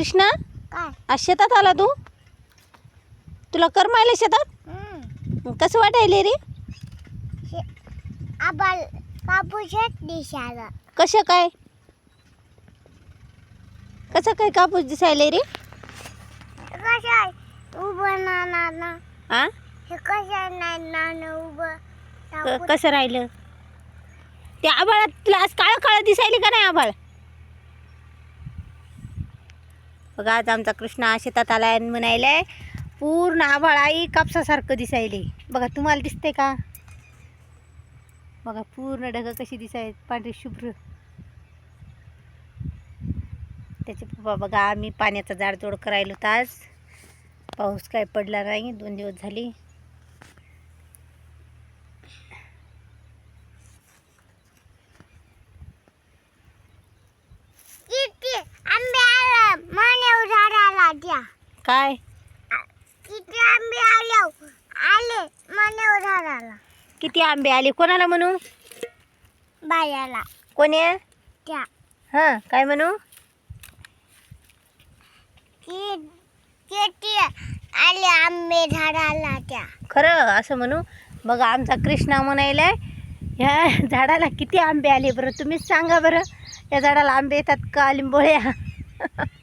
कृष्णा काय? आज शेतात आला तू? तुला करमायला शेतात? हम्म. मग कसं वाटायले रे? शे- आबाल कापूसच दिसायला. कसं काय? कसं काय कापूस दिसायले रे? उभं ना आ? हे नाही उभं क- कसं राहिलं? ते आभाळात तुला आज काळं काळं दिसायले का नाही आभाळ बघा आज आमचा कृष्णा शेतात आला आणि म्हणायलाय पूर्ण आभाळ आई कापसासारखं दिसायले. बघा तुम्हाला दिसते का? बघा पूर्ण ढगं कशी दिसाय पांढरी शुभ्र. त्याचे पप्पा बघा आम्ही पाण्याचा जाडजोड करायला होता आज. पाऊस काय पडला नाही. दोन दिवस झाली किती आंबे आलं मानेव झाडाला त्या काय? किती आंबे आले आले मानेव झाडाला किती आंबे आले? कोणाला म्हणू? बायाला. कोणी त्या. हां काय म्हणू? कि- किती आले आंबे झाडाला त्या? खरं असं म्हणू. बघा आमचा कृष्णा म्हणायलाय ह्या झाडाला किती आंबे आले बरं? तुम्हीच सांगा बरं. या झाडाला आंबे येतात का? लिंबोळ्या?